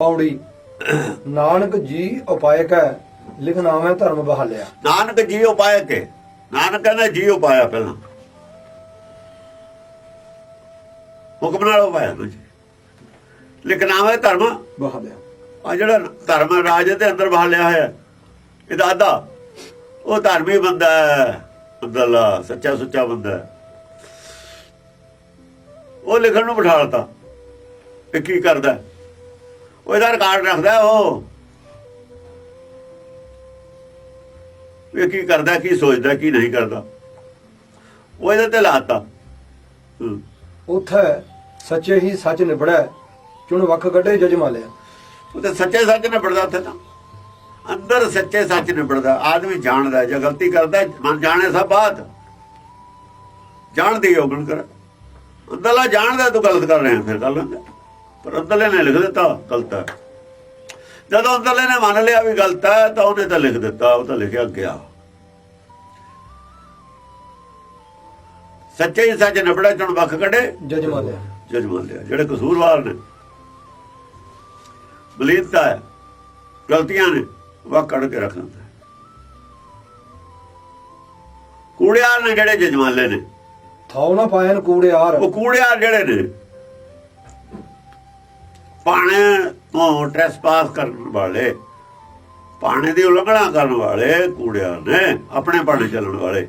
ਪੌੜੀ। ਨਾਨਕ ਜੀ ਉਪਾਇਕ ਹੈ ਲਿਖਨਾਵੇਂ ਧਰਮ ਬਹਾਲਿਆ। ਨਾਨਕ ਜੀ ਉਪਾਇ ਕੇ। ਨਾਨਕ ਕਹਿੰਦਾ ਜੀ ਉਪਾਇਆ ਪਹਿਲਾਂ। ਹੁਕਮ ਨਾਲ ਉਪਾਇਆ ਜੀ ਲਿਖਨਾਵੇ ਧਰਮ। ਬਹਾਲਿਆ। ਆ ਜਿਹੜਾ ਧਰਮ ਹੈ ਰਾਜ ਦੇ ਅੰਦਰ ਬਹਾਲਿਆ ਹੋਇਆ। ਹੈ, ਇਹਦਾ ਅੱਧਾ। ਉਹ ਧਰਮੀ ਬੰਦਾ ਹੈ। ਅੰਦਰਲਾ ਸੱਚਾ ਸੁੱਚਾ ਬੰਦਾ ਹੈ। ਉਹ ਲਿਖਣ ਨੂੰ ਬਿਠਾਲਤਾ। ਇਹ ਕੀ ਕਰਦਾ ਹੈ? ਉਹ ਇਹਦਾ ਰਿਕਾਰਡ ਰੱਖਦਾ ਹੈ ਉਹ। ਇਹ ਕੀ ਕਰਦਾ ਕੀ ਸੋਚਦਾ ਕੀ ਨਹੀਂ ਕਰਦਾ। ਉਹ ਇਹਦੇ ਤੇ ਲਾਤਾ। ਹੂੰ। ਉਥੇ ਸੱਚੇ ਹੀ ਸੱਚ ਨਿਬੜੈ ਚੁਣ ਵੱਖ ਕੱਢੇ ਜਜਮਾਲਿਆ ਉਹ ਤੇ ਸੱਚੇ ਸੱਚ ਨਿਬੜਦਾ ਉੱਥੇ ਤਾਂ। ਅੰਦਰ ਸੱਚੇ ਸੱਚ ਨਿਬੜਦਾ ਆਦਮੀ ਜਾਣਦਾ ਜੇ ਗਲਤੀ ਕਰਦਾ ਮਨ ਜਾਣੇ ਸਭ ਬਾਤ। ਜਾਣਦੀ ਹੋਗਣ ਕਰ। ਅੰਦਰਲਾ ਜਾਣਦਾ ਤੂੰ ਗਲਤ ਕਰ ਰਿਹਾ ਫਿਰ ਕਰ ਲੈਂਦਾ ਪਰ ਅੰਦਰਲੇ ਨੇ ਲਿਖ ਦਿੱਤਾ ਗਲਤ ਹੈ। ਜਦੋਂ ਅੰਦਰਲੇ ਨੇ ਮੰਨ ਲਿਆ ਵੀ ਗਲਤ ਹੈ ਤਾਂ ਉਹਨੇ ਤਾਂ ਲਿਖ ਦਿੱਤਾ ਉਹ ਤਾਂ ਲਿਖਿਆ ਗਿਆ। ਸੱਚੇ ਹੀ ਸੱਚ ਨਿਬੜਾ ਚੁਣ ਵੱਖ ਕੱਢੇ। ਜਜਮਾਲਿਆ ਜਜਮਾਨ ਲਿਆ। ਜਿਹੜੇ ਕਸੂਰਵਾਰ ਨੇ। ਬਲੀਦਤਾ ਹੈ। ਗਲਤੀਆਂ ਨੇ ਉਹ ਕੱਢ ਕੇ ਰੱਖ ਦਿੰਦਾ ਹੈ। ਕੂੜਿਆਰ ਨੇ ਜਿਹੜੇ ਜਜਮਾਲੇ ਨੇ। ਥਾਉ ਨਾ ਪਾਇਨ ਕੂੜਿਆਰ। ਉਹ ਕੂੜਿਆਰ ਜਿਹੜੇ ਨੇ ਪਾਣੇ ਤੋਂ ਟ੍ਰੈਸਪਾਸ ਕਰਨ ਵਾਲੇ, ਪਾਣੇ ਦੀ ਉਲੰਘਣਾ ਕਰਨ ਵਾਲੇ ਕੂੜਿਆਂ ਨੇ, ਆਪਣੇ ਪਾਣੇ ਚੱਲਣ ਵਾਲੇ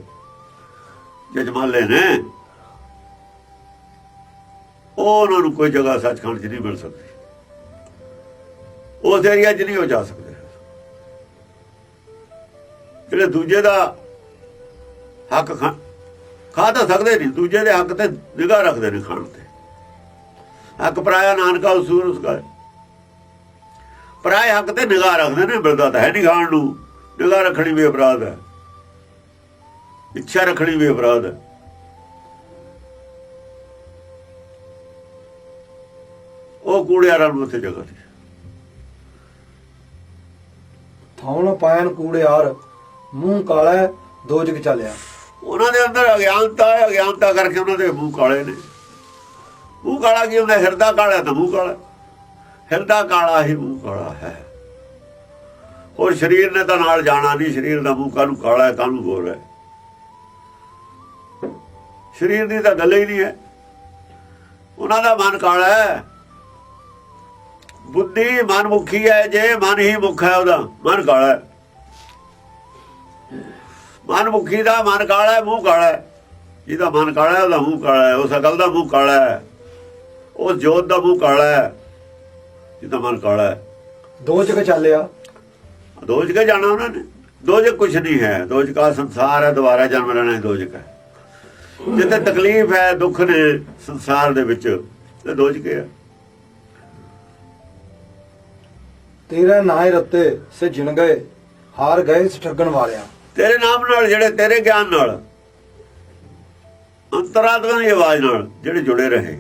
ਜਜਮਾਲੇ ਨੇ, ਉਹ ਉਹਨਾਂ ਨੂੰ ਕੋਈ ਜਗ੍ਹਾ ਸੱਚਖੰਡ 'ਚ ਨਹੀਂ ਮਿਲ ਸਕਦੀ। ਉਸ ਏਰੀਆ 'ਚ ਨਹੀਂ ਹੋ ਜਾ ਸਕਦੇ। ਜਿਹੜੇ ਦੂਜੇ ਦਾ ਹੱਕ ਖਾ ਖਾ ਤਾਂ ਸਕਦੇ ਨਹੀਂ, ਦੂਜੇ ਦੇ ਹੱਕ ਤੇ ਨਿਗਾਹ ਰੱਖਦੇ ਨੇ ਖਾਣ ਤੇ। ਹੱਕ ਪਰਾਇਆ ਨਾਨਕਾ ਉਸੂਰ ਉਸਕਾ ਪਰਾਏ ਹੱਕ ਤੇ ਨਿਗਾਹ ਰੱਖਦੇ ਨੇ ਮਿਲਦਾ ਤਾਂ ਹੈ ਨਹੀਂ ਖਾਣ ਨੂੰ। ਨਿਗਾਹ ਰੱਖਣੀ ਵੀ ਅਪਰਾਧ ਹੈ। ਇੱਛਾ ਰੱਖਣੀ ਵੀ ਅਪਰਾਧ ਹੈ। ਉਹ ਕੂੜਿਆਰਾਂ ਨੂੰ ਉੱਥੇ ਜਗ੍ਹਾ ਥਾਉ ਨਾ ਪਾਇਨ ਕੂੜਿਆਰ ਮੂੰਹ ਕਾਲਾ ਦੋਜਕ ਚਾਲਿਆ। ਉਹਨਾਂ ਦੇ ਅੰਦਰ ਅਗਿਆਨਤਾ ਹੈ ਅਗਿਆਨਤਾ ਕਰਕੇ ਉਹਨਾਂ ਦੇ ਮੂੰਹ ਕਾਲੇ ਨੇ। ਮੂੰਹ ਕਾਲਾ ਕੀ ਹੁੰਦਾ? ਹਿਰਦਾ ਕਾਲਾ ਤਾਂ ਮੂੰਹ ਕਾਲਾ। ਹਿਰਦਾ ਕਾਲਾ ਹੀ ਮੂੰਹ ਕਾਲਾ ਹੈ। ਔਰ ਸਰੀਰ ਨੇ ਤਾਂ ਨਾਲ ਜਾਣਾ ਨਹੀਂ। ਸਰੀਰ ਦਾ ਮੂੰਹ ਕਾਹਨੂੰ ਕਾਲਾ ਹੈ, ਕਾਹਨੂੰ ਗੋਰਾ ਹੈ? ਸਰੀਰ ਦੀ ਤਾਂ ਗੱਲ ਹੀ ਨਹੀਂ ਹੈ। ਉਹਨਾਂ ਦਾ ਮਨ ਕਾਲਾ ਹੈ। ਬੁੱਧੀ ਮਨ ਮੁਖੀ ਹੈ। ਜੇ ਮਨ ਹੀ ਮੁਖ ਹੈ ਉਹਦਾ, ਮਨ ਕਾਲਾ ਹੈ। ਮਨ ਮੁਖੀ ਦਾ ਮਨ ਕਾਲਾ ਹੈ, ਮੂੰਹ ਕਾਲਾ ਹੈ। ਜਿਹਦਾ ਮਨ ਕਾਲਾ ਹੈ, ਉਹਦਾ ਮੂੰਹ ਕਾਲਾ ਹੈ। ਉਸ ਅਕਲ ਦਾ ਮੂੰਹ ਕਾਲਾ ਹੈ। ਉਸ ਜੋਤ ਦਾ ਮੂੰਹ ਕਾਲਾ ਹੈ ਜਿਹਦਾ ਮਨ ਕਾਲਾ ਹੈ। ਦੋਜਕ ਚਾਲਿਆ ਦੋਜ ਕੇ ਜਾਣਾ ਉਹਨਾਂ ਨੇ। ਦੋਜ ਕੁਛ ਨਹੀਂ ਹੈ। ਦੋਜ ਕਾ ਸੰਸਾਰ ਹੈ ਦੁਬਾਰਾ ਜਨਮ ਲੈਣਾ ਹੈ ਦੋਜ ਹੈ। ਜਿੱਥੇ ਤਕਲੀਫ ਹੈ ਦੁੱਖ ਨੇ ਸੰਸਾਰ ਦੇ ਵਿੱਚ ਤੇ ਦੋਜ ਕੇ ਹੈ। ਤੇਰੇ ਨਾਏ ਰੱਤੇ ਸੇ ਜਿਣ ਗਏ ਹਾਰ ਗਏ ਠੱਗਣ ਵਾਲਿਆ। ਤੇਰੇ ਨਾਮ ਨਾਲ ਜਿਹੜੇ ਤੇਰੇ ਗਿਆਨ ਨਾਲ ਅੰਤਰਾਤਮਾ ਦੀ ਆਵਾਜ਼ ਨਾਲ ਜਿਹੜੇ ਜੁੜੇ ਰਹੇ।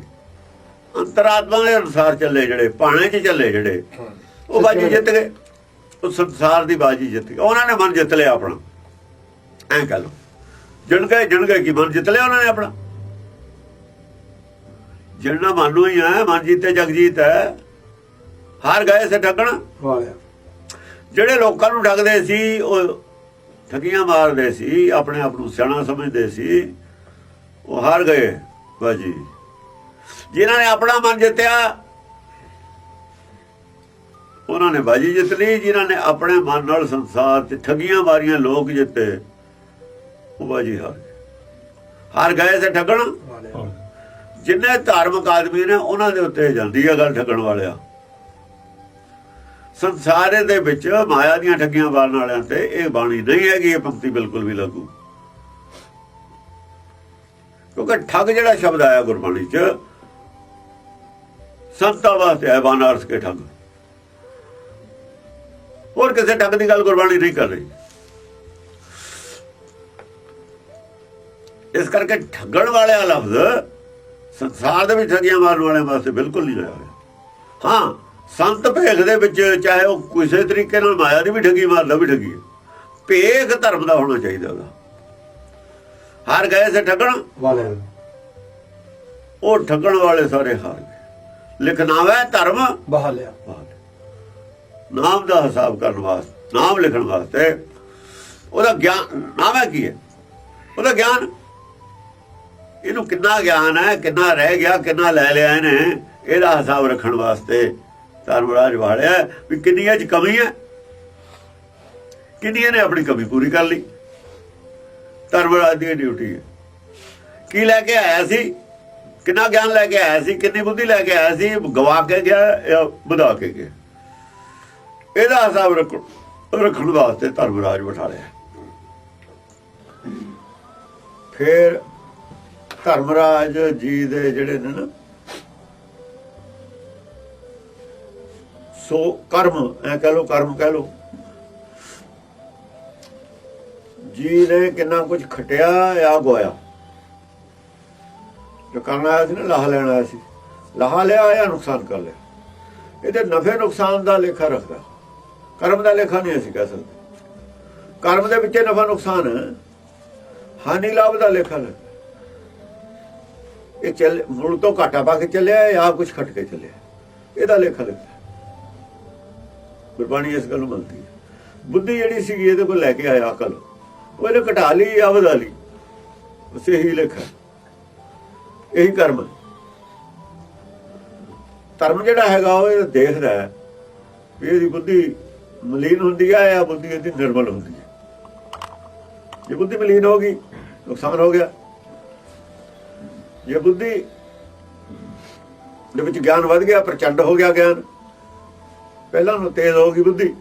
ਅੰਤਰਾਤਮਾ ਦੇ ਅਨੁਸਾਰ ਚੱਲੇ ਜਿਹੜੇ ਪਾਣੇ 'ਚ ਚੱਲੇ ਜਿਹੜੇ ਉਹ ਬਾਜੀ ਜਿੱਤ ਗਏ। ਉਹ ਸੰਸਾਰ ਦੀ ਬਾਜੀ ਜਿੱਤ ਗਏ। ਉਹਨਾਂ ਨੇ ਮਨ ਜਿੱਤ ਲਿਆ ਆਪਣਾ। ਐਂ ਕਹ ਲਓ। ਜਿਣ ਗਏ ਜਿਣ ਗਏ ਕੀ? ਮਨ ਜਿੱਤ ਲਿਆ ਉਹਨਾਂ ਨੇ ਆਪਣਾ। ਜਿੰਨਾ ਮਨੂ ਹੀ ਹੈ ਮਨ ਜੀਤੇ ਜਗਜੀਤ ਹੈ ਹਾਰ ਗਏ ਸੇ ਠੱਗਣ। ਜਿਹੜੇ ਲੋਕਾਂ ਨੂੰ ਠੱਗਦੇ ਸੀ ਉਹ ਠੱਗੀਆਂ ਮਾਰਦੇ ਸੀ ਆਪਣੇ ਆਪ ਨੂੰ ਸਿਆਣਾ ਸਮਝਦੇ ਸੀ ਉਹ ਹਾਰ ਗਏ ਬਾਜੀ। ਜਿਨ੍ਹਾਂ ਨੇ ਆਪਣਾ ਮਨ ਜਿੱਤਿਆ, ਉਹਨਾਂ ਨੇ ਬਾਜੀ ਜਿੱਤ ਲਈ, ਜਿਨ੍ਹਾਂ ਨੇ ਆਪਣੇ ਮਨ ਨਾਲ ਸੰਸਾਰ ਤੇ ਠੱਗੀਆਂ ਮਾਰੀਆਂ, ਲੋਕ ਜਿੱਤੇ, ਉਹ ਬਾਜੀ ਹਾਰ ਹਾਰ ਗਏ ਸੇ ਠੱਗਣ। ਜਿੰਨੇ ਧਾਰਮਿਕ ਆਦਮੀ ਨੇ, ਉਹਨਾਂ ਦੇ ਉੱਤੇ ਜਾਂਦੀ ਹੈ ਗੱਲ ਠੱਗਣ ਵਾਲਿਆ। ਸੰਸਾਰੇ ਦੇ ਵਿੱਚ ਮਾਇਆ ਦੀਆਂ ਠੱਗੀਆਂ ਮਾਰਨ ਵਾਲਿਆਂ ਤੇ ਇਹ ਬਾਣੀ ਨਹੀਂ ਹੈਗੀ, ਇਹ ਪੰਕਤੀ ਬਿਲਕੁਲ ਵੀ ਲਾਗੂ। ਕਿਉਂਕਿ ਠੱਗ ਜਿਹੜਾ ਸ਼ਬਦ ਆਇਆ ਗੁਰਬਾਣੀ 'ਚ ਸੰਤਾਂ ਵਾਸਤੇ ਹੈ ਬਾਨਾਰਸ ਕੇ ਠੱਗ। ਹੋਰ ਕਿਸੇ ਠੱਗ ਦੀ ਗੱਲ ਗੁਰਬਾਣੀ ਨਹੀਂ ਕਰ ਰਹੀ। ਇਸ ਕਰਕੇ ਠੱਗਣ ਵਾਲਿਆ ਲਫ਼ਜ਼ ਸੰਸਾਰ ਦੇ ਵਿੱਚ ਠੱਗੀਆਂ ਮਾਰਨ ਵਾਲਿਆਂ ਵਾਸਤੇ ਬਿਲਕੁਲ ਨਹੀਂ ਹੋਇਆ। ਹਾਂ ਸੰਤ ਭੇਖ ਦੇ ਵਿੱਚ ਚਾਹੇ ਉਹ ਕਿਸੇ ਤਰੀਕੇ ਨਾਲ ਮਾਇਆ ਦੀ ਵੀ ਠੱਗੀ ਮਾਰਦਾ ਵੀ ਠੱਗੀ ਭੇਖ ਧਰਮ ਦਾ ਹੋਣਾ ਚਾਹੀਦਾ ਉਹਦਾ। ਹਾਰ ਗਏ ਸੇ ਠੱਗਣ ਵਾਲਿਆ ਉਹ ਠੱਗਣ ਵਾਲੇ ਸਾਰੇ ਹਾਰ ਗਏ। ਲਿਖਨਾਵਾ ਧਰਮ। ਬਹਾਲਿਆ ਨਾਮ ਦਾ ਹਿਸਾਬ ਕਰਨ ਵਾਸਤੇ ਨਾਮ ਲਿਖਣ ਵਾਸਤੇ। ਉਹਦਾ ਗਿਆਨ ਨਾਮ ਹੈ ਕੀ ਹੈ? ਉਹਦਾ ਗਿਆਨ। ਇਹਨੂੰ ਕਿੰਨਾ ਗਿਆਨ ਹੈ ਕਿੰਨਾ ਰਹਿ ਗਿਆ ਕਿੰਨਾ ਲੈ ਲਿਆ ਇਹਨੇ। ਇਹਦਾ ਹਿਸਾਬ ਰੱਖਣ ਵਾਸਤੇ ਧਰਮਰਾਜ ਵਾਲਿਆ ਵੀ ਕਿੰਨੀਆਂ ਚ ਕਮੀ ਹੈ। ਕਿੰਨੀਆਂ ਨੇ ਆਪਣੀ ਕਮੀ ਪੂਰੀ ਕਰ ਲਈ। ਧਰਮਰਾਜ ਦੀ ਡਿਊਟੀ ਹੈ। ਕੀ ਲੈ ਕੇ ਆਇਆ ਸੀ? ਕਿੰਨਾ ਗਿਆਨ ਲੈ ਕੇ ਆਇਆ ਸੀ, ਕਿੰਨੀ ਬੁੱਧੀ ਲੈ ਕੇ ਆਇਆ ਸੀ, ਗਵਾ ਕੇ ਗਿਆ ਜਾਂ ਵਧਾ ਕੇ ਗਿਆ? ਇਹਦਾ ਹਿਸਾਬ ਰੱਖਣ ਰੱਖਣ ਵਾਸਤੇ ਧਰਮਰਾਜ ਬਿਠਾ ਲਿਆ। ਫਿਰ ਧਰਮਰਾਜ ਜੀ ਦੇ ਜਿਹੜੇ ਨੇ ਨਾ, ਸੋ ਕਰਮ, ਐ ਕਹ ਲੋ ਕਰਮ ਕਹਿ ਲੋ ਜੀ ਨੇ ਕਿੰਨਾ ਕੁਝ ਖਟਿਆ ਜਾਂ ਗੋਇਆ? ਕਰਨ ਆਇਆ ਸੀ ਨਾ, ਲਾਹਾ ਲੈਣ ਆਇਆ ਸੀ। ਲਾਹ ਲਿਆ ਜਾਂ ਨੁਕਸਾਨ ਕਰ ਲਿਆ। ਇਹਦੇ ਨਫੇ ਨੁਕਸਾਨ ਦਾ ਲੇਖਾ ਰੱਖਦਾ। ਕਰਮ ਦਾ ਲੇਖਾ ਨਹੀਂ ਅਸੀਂ ਕਹਿ ਸਕਦੇ। ਕਰਮ ਦੇ ਵਿੱਚ ਨਫਾ ਨੁਕਸਾਨ ਹਾਨੀ ਲਾਭ ਦਾ ਲੇਖਾ ਲੈ ਇਹ ਚੱਲ, ਮੁੜ ਤੋਂ ਘਾਟਾ ਪਾ ਕੇ ਚੱਲਿਆ ਜਾਂ ਕੁਝ ਖਟ ਕੇ ਚੱਲਿਆ ਇਹਦਾ ਲੇਖਾ ਲਿਖਦਾ ਗੁਰਬਾਣੀ ਇਸ ਗੱਲ ਨੂੰ ਮੰਨਦੀ ਹੈ। ਬੁੱਧੀ ਜਿਹੜੀ ਸੀਗੀ, ਇਹਦੇ ਕੋਲ ਲੈ ਕੇ ਆਇਆ ਅਕਲ। ਉਹ ਇਹਨੇ ਘਟਾ ਲਈ ਜਾਂ ਵਧਾ ਲਈ। ਬਸ ਇਹੀ ਲੇਖਾ ਇਹੀ ਕਰਮ ਧਰਮ ਜਿਹੜਾ ਹੈਗਾ ਉਹ ਇਹ ਦੇਖਦਾ ਹੈ ਵੀ ਇਹਦੀ ਬੁੱਧੀ ਮਲੀਨ ਹੁੰਦੀ ਹੈ ਜਾਂ ਬੁੱਧੀ ਇਹਦੀ ਨਿਰਮਲ ਹੁੰਦੀ ਹੈ। ਜੇ ਬੁੱਧੀ ਮਲੀਨ ਹੋ ਗਈ, ਨੁਕਸਾਨ ਹੋ ਗਿਆ। ਜੇ ਬੁੱਧੀ ਦੇ ਵਿੱਚ ਗਿਆਨ ਵੱਧ ਗਿਆ, ਪ੍ਰਚੰਡ ਹੋ ਗਿਆ ਗਿਆਨ, ਪਹਿਲਾਂ ਨੂੰ ਤੇਜ਼ ਹੋ ਗਈ ਬੁੱਧੀ।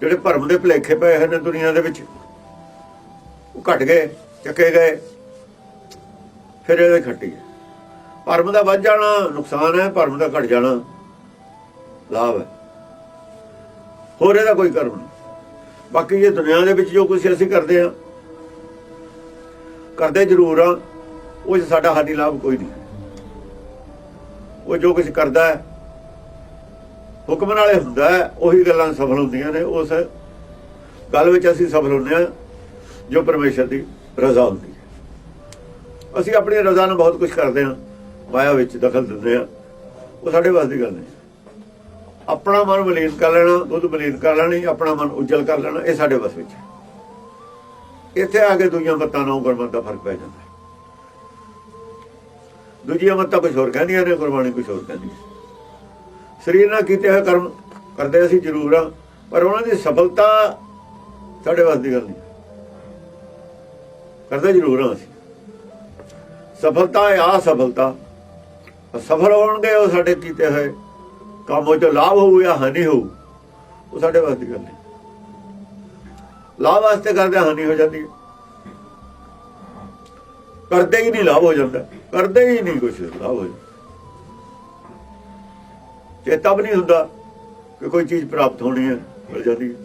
ਜਿਹੜੇ ਭਰਮ ਦੇ ਭਲੇਖੇ ਪਏ ਹਨ ਦੁਨੀਆ ਦੇ ਵਿੱਚ, ਉਹ ਘਟ ਗਏ, ਚੱਕੇ ਗਏ। ਫਿਰ ਇਹਦੇ ਖੱਟੀ ਹੈ। ਭਰਮ ਦਾ ਵੱਧ ਜਾਣਾ, ਨੁਕਸਾਨ ਹੈ, ਭਰਮ ਦਾ ਘਟ ਜਾਣਾ। ਲਾਭ ਹੈ। ਹੋਰ ਇਹਦਾ ਕੋਈ ਕਰਮ ਨਹੀਂ। ਬਾਕੀ ਇਹ ਦੁਨੀਆ ਦੇ ਵਿੱਚ ਜੋ ਕੁਝ ਅਸੀਂ ਕਰਦੇ ਆ ਕਰਦੇ ਜ਼ਰੂਰ ਆ ਉਹ 'ਚ ਸਾਡਾ ਹਾਨੀ ਲਾਭ ਕੋਈ ਨਹੀਂ। ਉਹ ਜੋ ਕੁਝ ਕਰਦਾ ਹੈ, ਹੁਕਮ ਨਾਲੇ ਹੁੰਦਾ ਹੈ, ਉਹੀ ਗੱਲਾਂ ਸਫਲ ਹੁੰਦੀਆਂ ਨੇ, ਉਸ ਗੱਲ ਵਿੱਚ ਅਸੀਂ ਸਫਲ ਹੁੰਦੇ ਆ ਜੋ ਪਰਮੇਸ਼ਰ ਦੀ ਰਜ਼ਾ ਹੁੰਦੀ ਅਸੀਂ ਆਪਣੀ ਰਜ਼ਾ ਨਾਲ ਬਹੁਤ ਕੁਝ ਕਰਦੇ ਹਾਂ, ਮਾਇਆ ਵਿੱਚ ਦਖਲ ਦਿੰਦੇ ਹਾਂ। ਉਹ ਸਾਡੇ ਵਾਸਤੇ ਦੀ ਗੱਲ ਨਹੀਂ। ਆਪਣਾ ਮਨ ਮਲੀਨ ਕਰ ਲੈਣਾ, ਦੁੱਧ ਮਲੀਨ ਕਰ ਲੈਣੀ, ਆਪਣਾ ਮਨ ਉਜਲ ਕਰ ਲੈਣਾ, ਇਹ ਸਾਡੇ ਵੱਸ ਵਿੱਚ ਹੈ। ਇੱਥੇ ਆ ਕੇ ਦੂਜੀਆਂ ਮੱਤਾਂ ਨਾਲ ਗੁਰਮਤ ਦਾ ਫ਼ਰਕ ਪੈ ਜਾਂਦਾ ਦੂਜੀਆਂ ਮੱਤਾਂ ਕੁਝ ਹੋਰ ਕਹਿੰਦੀਆਂ ਨੇ, ਗੁਰਬਾਣੀ ਕੁਝ ਹੋਰ ਕਹਿੰਦੀ ਸਰੀਰ ਨਾਲ ਕੀਤੇ ਹੋਏ ਕਰਮ ਕਰਦੇ ਅਸੀਂ ਜ਼ਰੂਰ ਆ ਪਰ ਉਹਨਾਂ ਦੀ ਸਫਲਤਾ ਸਾਡੇ ਵਾਸਤੇ ਦੀ ਗੱਲ ਨਹੀਂ। ਕਰਦੇ ਜ਼ਰੂਰ ਆ ਅਸੀਂ। ਸਫਲਤਾ ਆ ਸਫਲਤਾ। ਸਫਲ ਹੋਣਗੇ ਉਹ ਸਾਡੇ ਕੀਤੇ ਹੋਏ ਕੰਮ ਵਿੱਚ ਲਾਭ ਹੋਊ ਜਾਂ ਹਾਨੀ ਹੋਊ ਉਹ ਸਾਡੇ ਵਾਸਤੇ ਗੱਲ ਨਹੀਂ ਲਾਭ ਵਾਸਤੇ ਕਰਦੇ ਹਾਨੀ ਹੋ ਜਾਂਦੀ ਹੈ। ਕਰਦੇ ਹੀ ਨਹੀਂ ਲਾਭ ਹੋ ਜਾਂਦਾ। ਕਰਦੇ ਹੀ ਨਹੀਂ ਕੁਝ ਲਾਭ ਹੋ ਜਾਂਦਾ। ਤੇ ਤਬ ਨਹੀਂ ਹੁੰਦਾ ਕਿ ਕੋਈ ਚੀਜ਼ ਪ੍ਰਾਪਤ ਹੋਣੀ ਹੈ ਮਿਲ ਜਾਂਦੀ ਹੈ।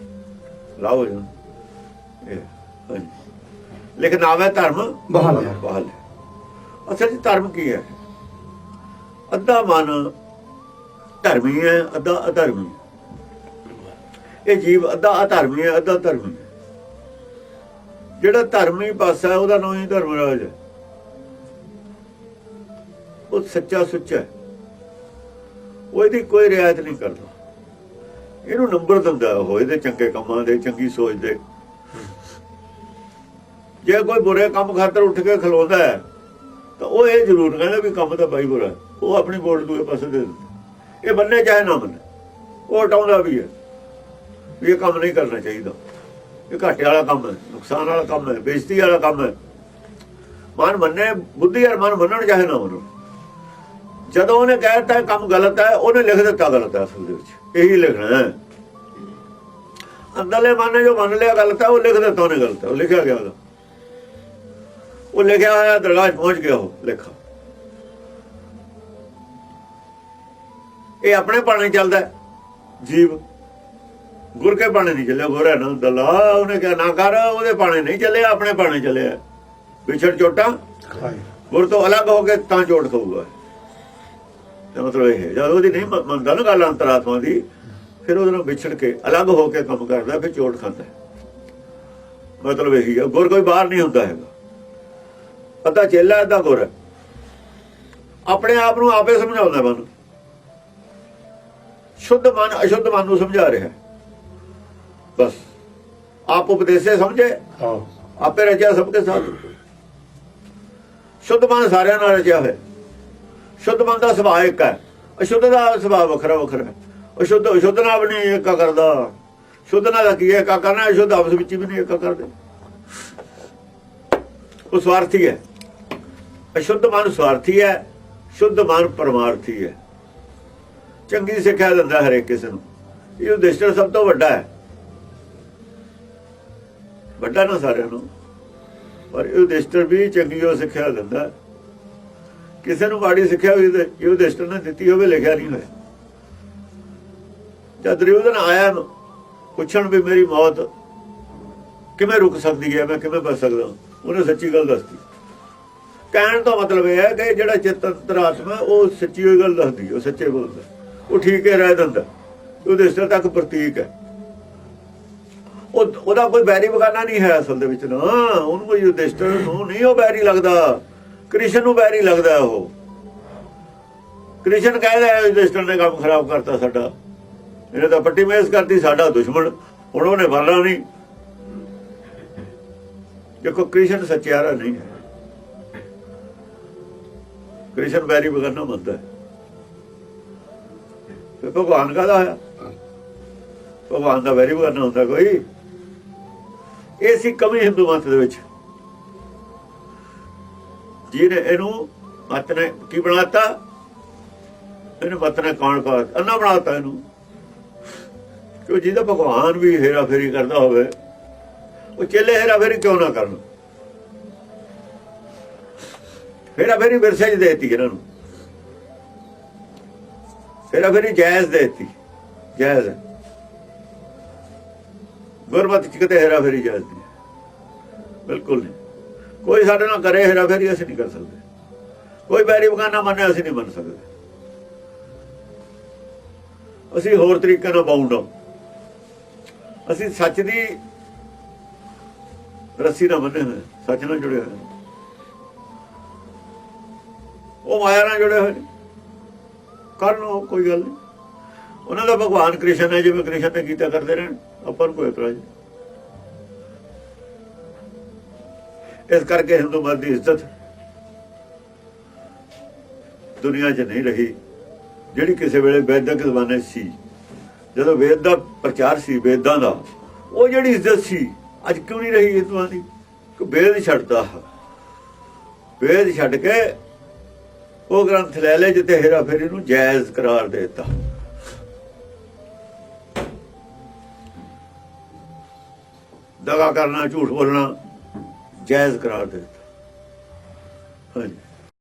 ਲਾਭ ਹੋ ਜਾਂਦਾ। ਲੇਕਿਨ ਹੈ ਧਰਮ ਬਹਾਲ ਹੈ। ਬਹਾਲ ਹੈ। ਅਸਲ 'ਚ ਧਰਮ ਕੀ ਹੈ? ਅੱਧਾ ਮਨ ਧਰਮੀ ਹੈ, ਅੱਧਾ ਅਧਰਮੀ। ਇਹ ਜੀਵ ਅੱਧਾ ਅਧਰਮੀ ਹੈ, ਅੱਧਾ ਧਰਮੀ ਜਿਹੜਾ ਧਰਮੀ ਪਾਸਾ ਹੈ, ਉਹਦਾ ਨਾਮ ਹੀ ਧਰਮਰਾਜ ਹੈ। ਉਹ ਸੱਚਾ ਸੁੱਚਾ ਹੈ। ਉਹ ਇਹਦੀ ਕੋਈ ਰਿਆਇਤ ਨਹੀਂ ਕਰਦਾ। ਇਹਨੂੰ ਨੰਬਰ ਦਿੰਦਾ ਉਹ ਇਹਦੇ ਚੰਗੇ ਕੰਮਾਂ ਦੇ, ਚੰਗੀ ਸੋਚ ਦੇ। ਜੇ ਕੋਈ ਬੁਰੇ ਕੰਮ ਖਾਤਰ ਉੱਠ ਕੇ ਖਲੋਦਾ ਹੈ ਤਾਂ ਉਹ ਇਹ ਜ਼ਰੂਰ ਕਹਿੰਦਾ ਵੀ ਕੰਮ ਤਾਂ ਬਾਈ ਬੁਰਾ ਹੈ। ਉਹ ਆਪਣੀ ਵੋਟ ਦੂਏ ਪਾਸੇ ਦੇ ਦਿੰਦਾ। ਇਹ ਬੰਨੇ ਚਾਹੇ ਨਾ ਮੰਨੇ। ਉਹ ਹਟਾਉਂਦਾ ਵੀ ਹੈ। ਵੀ ਇਹ ਕੰਮ ਨਹੀਂ ਕਰਨਾ ਚਾਹੀਦਾ। ਇਹ ਘਾਟੇ ਵਾਲਾ ਕੰਮ ਹੈ, ਨੁਕਸਾਨ ਵਾਲਾ ਕੰਮ ਹੈ, ਬੇਇੱਜ਼ਤੀ ਵਾਲਾ ਕੰਮ ਹੈ। ਮਨ ਮੰਨੇ, ਬੁੱਧੀ ਔਰ ਮਨ ਮੰਨਣ ਚਾਹੇ ਨਾ ਮੰਨਣ। ਜਦੋਂ ਉਹਨੇ ਕਹਿਤਾ ਕੰਮ ਗਲਤ ਹੈ, ਉਹਨੇ ਲਿਖ ਦਿੱਤਾ ਗਲਤ ਹੈ ਅਸਲ ਦੇ ਵਿੱਚ। ਇਹੀ ਲਿਖਣਾ ਹੈ। ਅੰਦਰਲੇ ਮਨ ਨੇ ਜੋ ਮੰਨ ਲਿਆ ਗਲਤ ਹੈ, ਉਹ ਲਿਖ ਦਿੱਤਾ ਉਹਨੇ ਗਲਤ ਹੈ, ਉਹ ਲਿਖਿਆ ਗਿਆ ਉਹਦਾ। ਉਹ ਲਿਖਿਆ ਹੋਇਆ ਦਰਗਾਹ ਪਹੁੰਚ ਗਿਆ ਉਹ ਲੇਖਾ। ਇਹ ਆਪਣੇ ਪਾਣੇ ਚੱਲਦਾ ਜੀਵ। ਗੁਰ ਕੇ ਪਾਣੇ ਨਹੀਂ ਚੱਲਿਆ ਗੋਰਾ ਨਾ ਦਲਾ ਉਹਨੇ ਕਿਹਾ ਨਾ ਕਰ ਉਹਦੇ ਪਾਣੇ ਨਹੀਂ ਚੱਲਿਆ ਆਪਣੇ ਪਾਣੇ ਚੱਲਿਆ। ਵਿਛੜ ਚੋਟਾ ਗੁਰ ਤੋਂ ਅਲੱਗ ਹੋ ਕੇ ਤਾਂ ਚੋਟ ਖਾਊਗਾ। ਤੇ ਮਤਲਬ ਇਹ ਜਦ ਉਹਦੀ ਨਹੀਂ ਮੰਨਦਾ ਨਾ ਗੱਲ ਅੰਤਰਾਤਮਾ ਦੀ ਫਿਰ ਉਹਦੇ ਨਾਲ ਵਿਛੜ ਕੇ ਅਲੱਗ ਹੋ ਕੇ ਕੰਮ ਕਰਦਾ ਫਿਰ ਚੋਟ ਖਾਂਦਾ। ਮਤਲਬ ਇਹੀ ਹੈ ਗੁਰ ਕੋਈ ਬਾਹਰ ਨਹੀਂ ਹੁੰਦਾ ਹੈਗਾ। ਅੱਧਾ ਚੇਲਾ ਅੱਧਾ ਗੁਰ। ਆਪਣੇ ਆਪ ਨੂੰ ਆਪੇ ਸਮਝਾਉਂਦਾ ਮਨ। ਸ਼ੁੱਧ ਮਨ ਅਸ਼ੁੱਧ ਮਨ ਨੂੰ ਸਮਝਾ ਰਿਹਾ। ਬਸ। ਆਪ ਉਪਦੇਸੇ ਸਮਝੇ। ਹਾਂ ਆਪੇ ਰਚਿਆ ਸਭ ਕੇ ਸਾਥ। ਸ਼ੁੱਧ ਮਨ ਸਾਰਿਆਂ ਨਾਲ ਰਚਿਆ ਹੋਇਆ। ਸ਼ੁੱਧ ਮਨ ਦਾ ਸੁਭਾਅ ਇੱਕ ਹੈ। ਅਸ਼ੁੱਧ ਦਾ ਸੁਭਾਅ ਵੱਖਰਾ ਵੱਖਰਾ ਹੈ। ਅਸ਼ੁੱਧ ਅਸ਼ੁੱਧ ਨਾਲ ਵੀ ਨਹੀਂ ਏਕਾ ਕਰਦਾ। ਸ਼ੁੱਧ ਨਾਲ ਦਾ ਕੀ ਏਕਾ ਕਰਨਾ? ਅਸ਼ੁੱਧ ਆਪਸ ਵਿੱਚ ਵੀ ਨਹੀਂ ਏਕਾ ਕਰਦੇ। ਉਹ ਸਵਾਰਥੀ ਹੈ। ਅਸ਼ੁੱਧ ਮਨ ਸਵਾਰਥੀ ਹੈ, ਸ਼ੁੱਧ ਮਨ ਪਰਮਾਰਥੀ ਹੈ। ਚੰਗੀ ਸਿੱਖਿਆ ਦਿੰਦਾ ਹਰੇਕ ਕਿਸੇ ਨੂੰ। ਇਹ ਉਦੇਸ਼ਰ ਸਭ ਤੋਂ ਵੱਡਾ ਹੈ। ਵੱਡਾ ਨਾ ਸਾਰਿਆਂ ਨੂੰ। ਪਰ ਇਹ ਉਦੇਸ਼ਟਰ ਵੀ ਚੰਗੀ ਉਹ ਸਿੱਖਿਆ ਦਿੰਦਾ। ਕਿਸੇ ਨੂੰ ਮਾੜੀ ਸਿੱਖਿਆ ਹੋਈ ਤੇ ਇਹ ਉਦੇਸ਼ਟਰ ਨੇ ਦਿੱਤੀ ਹੋਵੇ, ਲਿਖਿਆ ਨਹੀਂ ਹੋਇਆ। ਜਦ ਦੁਰਯੋਧਨ ਆਇਆ ਪੁੱਛਣ ਵੀ ਮੇਰੀ ਮੌਤ ਕਿਵੇਂ ਰੁਕ ਸਕਦੀ ਹੈ, ਮੈਂ ਕਿਵੇਂ ਬਚ ਸਕਦਾ ਉਹਨੇ ਸੱਚੀ ਗੱਲ ਦੱਸਤੀ। ਕਹਿਣ ਦਾ ਮਤਲਬ ਇਹ ਹੈ ਕਿ ਜਿਹੜਾ ਚਿੱਤ ਅੰਤਰਾਤਮਾ, ਉਹ ਸੱਚੀ ਹੋਈ ਗੱਲ ਦੱਸਦੀ ਉਹ ਸੱਚੇ ਬੋਲਦਾ ਉਹ ਠੀਕ ਹੈ, ਰਹਿ ਦਿੰਦਾ ਉਦੇਸ਼ਟਰ ਤੱਕ ਪ੍ਰਤੀਕ ਹੈ। ਉਹ, ਉਹਦਾ ਕੋਈ ਬੈਰੀ ਬਗਾਨਾ ਨਹੀਂ ਹੈ ਅਸਲ ਦੇ ਵਿੱਚ ਨਾ। ਉਹਨੂੰ ਕੋਈ ਉਦੇਸ਼ਟਰ ਨੂੰ ਨਹੀਂ ਉਹ ਬੈਰੀ ਲੱਗਦਾ। ਕ੍ਰਿਸ਼ਨ ਨੂੰ ਬੈਰੀ ਲੱਗਦਾ ਉਹ। ਕ੍ਰਿਸ਼ਨ ਕਹਿੰਦਾ ਯੁਧਿਸਟਰ ਨੇ ਕੰਮ ਖਰਾਬ ਕਰਤਾ ਸਾਡਾ। ਇਹਨੇ ਤਾਂ ਪੱਟੀ ਮੇਸ ਕਰਤੀ, ਸਾਡਾ ਦੁਸ਼ਮਣ। ਹੁਣ ਉਹਨੇ ਮਰਨਾ ਨਹੀਂ। ਦੇਖੋ, ਕ੍ਰਿਸ਼ਨ ਸੱਚਿਆਰਾ ਨਹੀਂ ਹੈ। ਕ੍ਰਿਸ਼ਨ ਵੈਰੀ ਬਗਾਨਾ ਮੰਨਦਾ ਹੈ। ਤੇ ਭਗਵਾਨ ਕਹਦਾ ਹੋਇਆ ਭਗਵਾਨ ਦਾ ਵੈਰੀ ਬਗਾਨਾ ਹੁੰਦਾ ਕੋਈ। ਇਹ ਸੀ ਕਮੀ ਹਿੰਦੂ ਮਤ ਦੇ ਵਿੱਚ। ਜਿਹਨੇ ਇਹਨੂੰ ਮਤ ਨੇ ਕੀ ਬਣਾਤਾ? ਇਹਨੂੰ ਮਤ ਨੇ ਕੌਣ ਕਾ ਅੰਨਾ ਬਣਾਤਾ ਇਹਨੂੰ। ਕਿਉਂ ਜਿਹਦਾ ਭਗਵਾਨ ਵੀ ਹੇਰਾ ਫੇਰੀ ਕਰਦਾ ਹੋਵੇ, ਉਹ ਚੇਲੇ ਹੇਰਾ ਫੇਰੀ ਕਿਉਂ ਨਾ ਕਰਨ? ਫੇਰਾ ਫੇਰੀ ਵਿਰਸੇ ਚ ਦੇਤੀ ਇਹਨਾਂ ਨੂੰ। ਹੇਰਾ ਫੇਰੀ ਜਾਇਜ਼ ਦੇਤੀ। ਜਾਇਜ਼ ਹੈ। ਗੁਰਮਤਿ ਚ ਕਿਤੇ ਹੇਰਾ ਫੇਰੀ ਜਾਇਜ਼ ਨਹੀਂ ਬਿਲਕੁਲ ਨਹੀਂ। ਕੋਈ ਸਾਡੇ ਨਾਲ ਕਰੇ ਹੇਰਾ ਫੇਰੀ ਅਸੀਂ ਨਹੀਂ ਕਰ ਸਕਦੇ। ਕੋਈ ਬੈਰੀ ਬਗਾਨਾ ਮੰਨੇ ਅਸੀਂ ਨਹੀਂ ਮੰਨ ਸਕਦੇ। ਅਸੀਂ ਹੋਰ ਤਰੀਕੇ ਨਾਲ ਬਾਉਂਡ ਹਾਂ। ਅਸੀਂ ਸੱਚ ਦੀ ਰੱਸੀ ਨਾਲ ਬੰਨੇ ਹੋਏ ਸੱਚ ਨਾਲ ਜੁੜੇ ਹੋਏ ਉਹ ਮਾਇਆ ਨਾਲ ਜੁੜੇ ਹੋਏ ਨੇ। ਕਰ ਲਓ ਕੋਈ ਗੱਲ ਨਹੀਂ। ਉਹਨਾਂ ਦਾ ਭਗਵਾਨ ਕ੍ਰਿਸ਼ਨ ਹੈ ਜਿਵੇਂ ਕ੍ਰਿਸ਼ਨ ਨੇ ਕੀਤਾ ਕਰਦੇ ਰਹਿਣ, ਆਪਾਂ ਨੂੰ ਕੋਈ ਇਤਰਾਜ਼ ਨਹੀਂ। ਇਸ ਕਰਕੇ ਹਿੰਦੂ ਮਤ ਦੀ ਇੱਜ਼ਤ ਦੁਨੀਆ 'ਚ ਨਹੀਂ ਰਹੀ, ਜਿਹੜੀ ਕਿਸੇ ਵੇਲੇ ਵੈਦਿਕ ਜ਼ਮਾਨੇ 'ਚ ਸੀ। ਜਦੋਂ ਵੇਦ ਦਾ ਪ੍ਰਚਾਰ ਸੀ, ਵੇਦਾਂ ਦਾ, ਉਹ ਜਿਹੜੀ ਇੱਜ਼ਤ ਸੀ, ਅੱਜ ਕਿਉਂ ਨਹੀਂ ਰਹੀ ਹਿੰਦੂਆਂ ਦੀ? ਕਿ ਵੇਦ ਛੱਡਦਾ। ਵੇਦ ਛੱਡ ਕੇ ਉਹ ਗ੍ਰੰਥ ਲੈ ਲੈ ਜਿੱਤੇ ਹੇਰਾ ਫੇਰੀ ਨੂੰ ਜਾਇਜ਼ ਕਰਾਰ ਦੇ ਦਿੱਤਾ। ਦਗਾ ਕਰਨਾ, ਝੂਠ ਬੋਲਣਾ, ਜਾਇਜ਼ ਕਰਾਰ ਦੇ ਦਿੱਤਾ। ਹਾਂਜੀ।